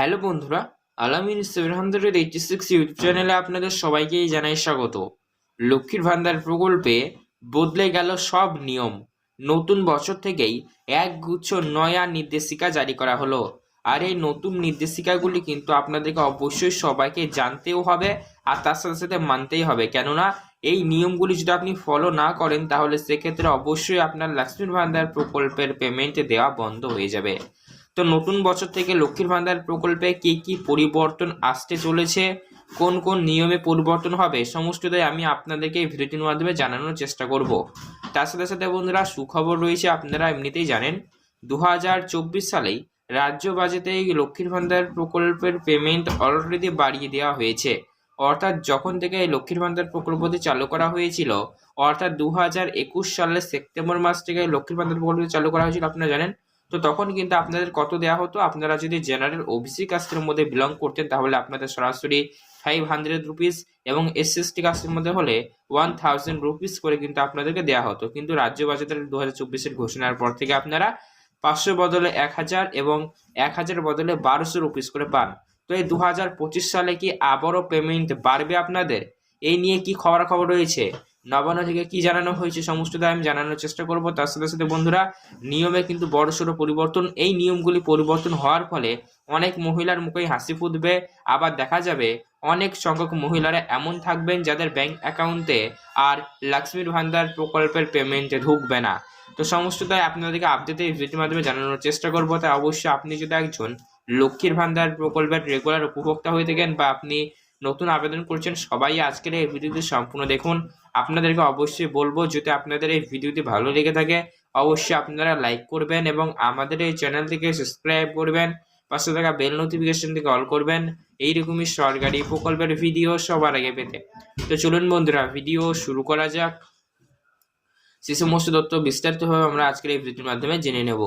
Hello বন্ধুরা Alamin seven hundred eighty six YouTube চ্যানেলে আপনাদের সবাইকেই জানাই স্বাগত। লক্ষ্মীর ভান্ডার প্রকল্পে বদলে গেল সব নিয়ম। নতুন বছর থেকেই এক গুচ্ছ নয়া নির্দেশিকা জারি করা হলো। আর এই নতুন নির্দেশিকাগুলি কিন্তু আপনাদেরকে অবশ্যই সবাইকে জানতেও হবে আর তার সাথে সাথে মানতেই হবে। কেননা এই নিয়মগুলি যদি আপনি ফলো না করেন, তাহলে সেক্ষেত্রে অবশ্যই আপনার লক্ষ্মীর ভান্ডার প্রকল্পের পেমেন্ট দেওয়া বন্ধ হয়ে যাবে। তো নতুন বছর থেকে লক্ষ্মীর ভান্ডার প্রকল্পে কি কি পরিবর্তন আসতে চলেছে? কোন কোন নিয়মে পরিবর্তন হবে? সমস্তটাই আমি আপনাদেরকে এই ভিডিওটির মাধ্যমে জানানোর চেষ্টা করব। তার সাথে সাথে বন্ধুরা, সুখবর রয়েছে, আপনারা এমনিতেই জানেন। দু হাজার চব্বিশ সালেই রাজ্য বাজেটে এই লক্ষ্মীর ভান্ডার প্রকল্পের পেমেন্ট অলরেডি বাড়িয়ে দেওয়া হয়েছে। অর্থাৎ যখন থেকে এই লক্ষ্মীর ভান্ডার প্রকল্পটি চালু করা হয়েছিল, অর্থাৎ দু হাজার একুশ সালের সেপ্টেম্বর মাস থেকে লক্ষ্মীর ভান্ডার প্রকল্পটি চালু করা হয়েছিল, আপনারা জানেন। তো তখন কিন্তু আপনাদের কত দেওয়া হতো? আপনারা যদি জেনারেল ওবিসি কাস্টের মধ্যে বিলং করতেন, তাহলে আপনাদের সরাসরি ফাইভ হান্ড্রেড রুপিস এবং এস এস টি কাস্টের মধ্যে হলে ওয়ান থাউজেন্ড রুপিস করে কিন্তু আপনাদেরকে দেওয়া হতো। কিন্তু রাজ্য বাজেটের দু হাজার চব্বিশের ঘোষণার পর থেকে আপনারা পাঁচশো বদলে এক হাজার এবং এক হাজার বদলে বারোশো রুপিস করে পান। তো এই দু হাজার পঁচিশ সালে কি আবারও পেমেন্ট বাড়বে আপনাদের? এই নিয়ে কি খবরাখবর রয়েছে? নবান্ন থেকে কি জানানো হয়েছে সমস্তটা আমি জানানোর চেষ্টা করব। তার সাথে সাথে বন্ধুরা, নিয়মে কিন্তু বড়সড় পরিবর্তন, এই নিয়মগুলি পরিবর্তন হওয়ার ফলে অনেক মহিলার মুখেই হাসি ফুটবে। আবার দেখা যাবে অনেক সংখ্যক মহিলারা এমন থাকবেন যাদের ব্যাংক অ্যাকাউন্টে আর লক্ষ্মীর ভান্ডার প্রকল্পের পেমেন্টে ঢুকবে না। তো সমস্ত সমস্তটাই আপনাদেরকে আপডেট এই ভিডিওর মাধ্যমে জানানোর চেষ্টা করব। তাই অবশ্যই আপনি যদি একজন লক্ষ্মীর ভান্ডার প্রকল্পের রেগুলার উপভোক্তা হয়ে থাকেন বা আপনি নতুন আবেদন করছেন, সবাই আজকের এই ভিডিওটি সম্পূর্ণ দেখুন। আপনাদেরকে অবশ্যই বলব, যদি আপনাদের এই ভিডিওটি ভালো লেগে থাকে, অবশ্যই আপনারা লাইক করবেন এবং আমাদের এই চ্যানেলটিকে সাবস্ক্রাইব করবেন, পাশে থাকা বেল নোটিফিকেশন থেকে অল করবেন। এইরকমই সরকারি প্রকল্পের ভিডিও সবার আগে পেতে। তো চলুন বন্ধুরা ভিডিও শুরু করা যাক। সে সমস্ত তথ্য বিস্তারিতভাবে আমরা আজকের এই ভিডিওর মাধ্যমে জেনে নেব।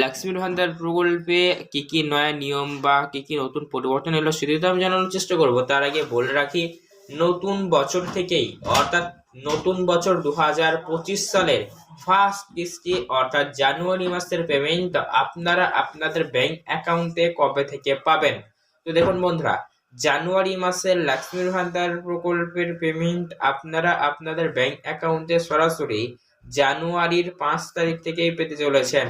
লক্ষ্মীর ভান্ডার প্রকল্পে কী কী নয়া নিয়ম বা কী কী নতুন পরিবর্তন এলো, সেটি তো আমি জানানোর চেষ্টা করব। তার আগে বলে রাখি নতুন বছর থেকেই, অর্থাৎ নতুন বছর দু হাজার পঁচিশ সালের ফার্স্ট কিস্তি, অর্থাৎ জানুয়ারি মাসের পেমেন্ট আপনারা আপনাদের ব্যাংক অ্যাকাউন্টে কবে থেকে পাবেন? তো দেখুন বন্ধুরা, জানুয়ারি মাসের লক্ষ্মীর ভান্ডার প্রকল্পের পেমেন্ট আপনারা আপনাদের ব্যাংক অ্যাকাউন্টে সরাসরি জানুয়ারির পাঁচ তারিখ থেকেই পেতে চলেছেন।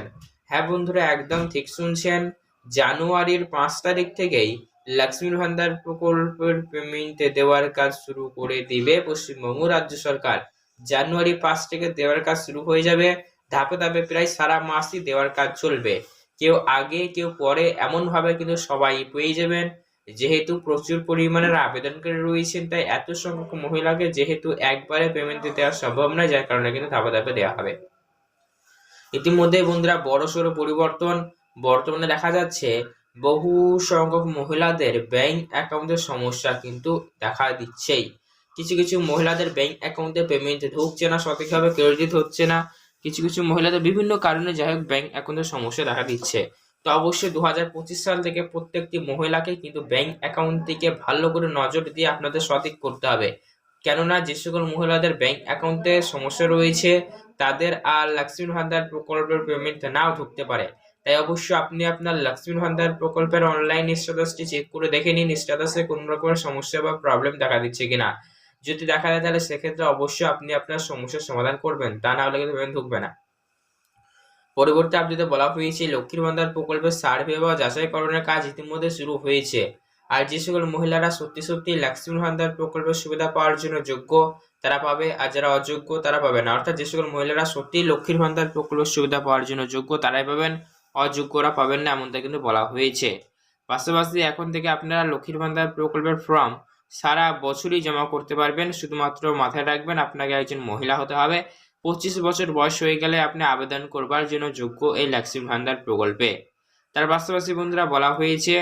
হ্যাঁ বন্ধুরা, একদম ঠিক শুনছেন। জানুয়ারির পাঁচ তারিখ থেকেই লক্ষ্মীর ভান্ডার প্রকল্পের পেমেন্ট দেওয়ার কাজ শুরু করে দিবে পশ্চিমবঙ্গ রাজ্য সরকার। জানুয়ারি পাঁচ থেকে দেওয়ার কাজ শুরু হয়ে যাবে। ধাপে ধাপে প্রায় সারা মাসই দেওয়ার কাজ চলবে। কেউ আগে, কেউ পরে এমন ভাবে কিন্তু সবাই পেয়ে যাবেন। যেহেতু প্রচুর পরিমাণের আবেদনকারী রয়েছেন, তাই এত সংখ্যক মহিলাকে যেহেতু একবারে পেমেন্ট দেওয়া সম্ভব নয়, যার কারণে কিন্তু ধাপে ধাপে দেওয়া হবে। ইতিমধ্যে বন্ধুরা বড় সড়ো পরিবর্তন বর্তমানে দেখা যাচ্ছে। বহু সংখ্যক মহিলাদের ব্যাংক অ্যাকাউন্টের সমস্যা কিন্তু দেখা দিচ্ছেই। কিছু কিছু মহিলাদের ব্যাংক অ্যাকাউন্টে পেমেন্ট ঢুকছে না, সঠিকভাবে ক্রেডিট হচ্ছে না। কিছু কিছু মহিলাদের বিভিন্ন কারণে যাই হোক ব্যাংক অ্যাকাউন্টের সমস্যা দেখা দিচ্ছে। তো অবশ্যই দু হাজার পঁচিশ সাল থেকে প্রত্যেকটি মহিলাকে কিন্তু ব্যাংক অ্যাকাউন্ট থেকে ভালো করে নজর দিয়ে আপনাদের সঠিক করতে হবে। কেননা যে সকল মহিলাদের ব্যাংক অ্যাকাউন্টে সমস্যা রয়েছে, তাদের আর লক্ষ্মীর ভান্ডার প্রকল্পের পেমেন্ট নাও ঢুকতে পারে। তাই অবশ্যই আপনি আপনার লক্ষ্মীর ভান্ডার প্রকল্পের অনলাইন স্ট্যাটাসটি চেক করে দেখে নিন স্ট্যাটাসে কোনো রকমের সমস্যা বা প্রবলেম দেখা দিচ্ছে কিনা। যদি দেখা যায় তাহলে সেক্ষেত্রে অবশ্যই আপনি আপনার সমস্যার সমাধান করবেন, তা না হলে কিন্তু ঢুকবে না। পরবর্তী আপডেটে বলা হয়েছে লক্ষ্মীর ভান্ডার প্রকল্পের সার্ভে বা যাচাইকরণের কাজ ইতিমধ্যে শুরু হয়েছে। আর যে সকল মহিলারা সত্যি সত্যি লক্ষ্মীর ভান্ডার প্রকল্পের সুবিধা পাওয়ার জন্য যোগ্য, তারা পাবে, আর যারা অযোগ্য, তারা পাবে না। অর্থাৎ যে সকল মহিলারা সত্যি লক্ষ্মীর ভান্ডার প্রকল্পের সুবিধা পাওয়ার জন্য যোগ্য, তারাই পাবেন। অযোগ্যরা পাবেন না এমনটা কিন্তু বলা হয়েছে। পাশাপাশি এখন থেকে আপনারা লক্ষ্মীর ভান্ডার প্রকল্পের ফর্ম সারা বছরই জমা করতে পারবেন। শুধুমাত্র মাথায় রাখবেন, আপনাকে একজন মহিলা হতে হবে। পঁচিশ বছর বয়স হয়ে গেলে আপনি আবেদন করবার জন্য যোগ্য এই লক্ষ্মীর ভান্ডার প্রকল্পে। তার পাশাপাশি বন্ধুরা বলা হয়েছে,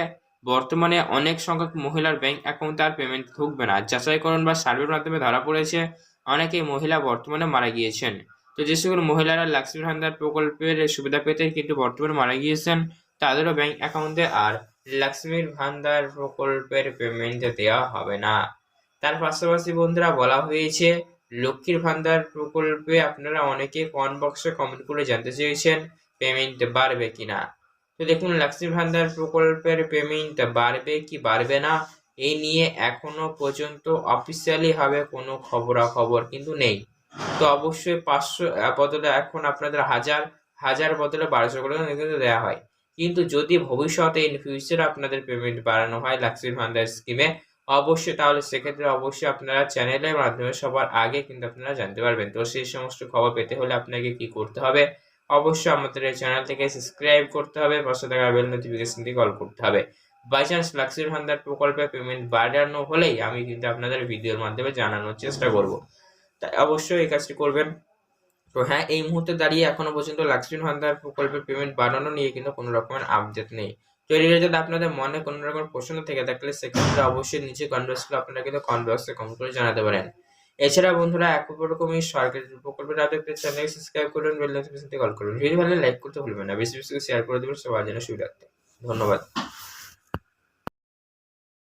বর্তমানে অনেক সংখ্যক মহিলার ব্যাংক অ্যাকাউন্টে আর পেমেন্ট ঢুকবে না। যাচাইকরণ বা সার্ভের মাধ্যমে ধরা পড়েছে, অনেকেই মহিলা বর্তমানে মারা গিয়েছেন। তো যে সকল মহিলারা লক্ষ্মীর ভান্ডার প্রকল্পের সুবিধা পেতে কিন্তু বর্তমানে মারা গিয়েছেন, তাদেরও ব্যাংক অ্যাকাউন্টে আর লক্ষ্মীর ভান্ডার প্রকল্পের পেমেন্ট দেওয়া হবে না। তার পাশাপাশি বন্ধুরা বলা হয়েছে, লক্ষ্মীর ভান্ডার প্রকল্পে আপনারা অনেকে কমেন্ট বক্সে কমেন্ট করে জানতে চেয়েছেন পেমেন্ট বাড়বে কিনা তো দেখুন লক্ষ্মী ভান্ডার প্রকল্পের পেমেন্ট বাড়বে কি বাড়বে না এই নিয়ে এখনও পর্যন্ত অফিসিয়ালি ভাবে কোনো খবরাখবর কিন্তু নেই। তো অবশ্যই পাঁচশো বদলে এখন আপনাদের হাজার হাজার বদলে বারোশো করে কিন্তু দেওয়া হয়। কিন্তু যদি ভবিষ্যতে ইন ফিউচার আপনাদের পেমেন্ট বাড়ানো হয় লক্ষ্মী ভান্ডার স্কিমে অবশ্যই তাহলে সেক্ষেত্রে অবশ্যই আপনারা চ্যানেলের মাধ্যমে সবার আগে কিন্তু আপনারা জানতে পারবেন। তো সেই সমস্ত খবর পেতে হলে আপনাকে কি করতে হবে? অবশ্যই আমাদের এই চ্যানেল থেকে সাবস্ক্রাইব করতে হবে, পাশে থাকা বেল নোটিফিকেশন দিয়ে কল করতে হবে। বাই চান্স লক্ষ্মী ভান্ডার প্রকল্পে পেমেন্ট বাড়ানো হলেই আমি কিন্তু আপনাদের ভিডিওর মাধ্যমে জানানোর চেষ্টা করব। অবশ্যই এই কাজটি করবেন। তো হ্যাঁ এই মুহূর্তে দাঁড়িয়ে এখনও পর্যন্ত লক্ষ্মী ভান্ডার প্রকল্পের পেমেন্ট বাড়ানো নিয়ে কিন্তু কোনো রকমের আপডেট নেই। তো এই রিলেটেড আপনাদের মনে কোনো রকম প্রশ্ন থেকে থাকলে সেক্ষেত্রে অবশ্যই নিচে কনভার্সগুলো আপনারা কিন্তু কনভার্সে কমেন্ট করে জানাতে পারেন। এছাড়া বন্ধুরা এক রকমই সরকারি প্রকল্পের আপডেট চ্যানেল সাবস্ক্রাইব করুন বেল নোটিফিকেশন কল করুন। ভিডিও ভালো লাইক করতে ভুলবেন না। বেশি বেশি শেয়ার করে দেবেন। সবার জন্য সুবিধার্থে ধন্যবাদ।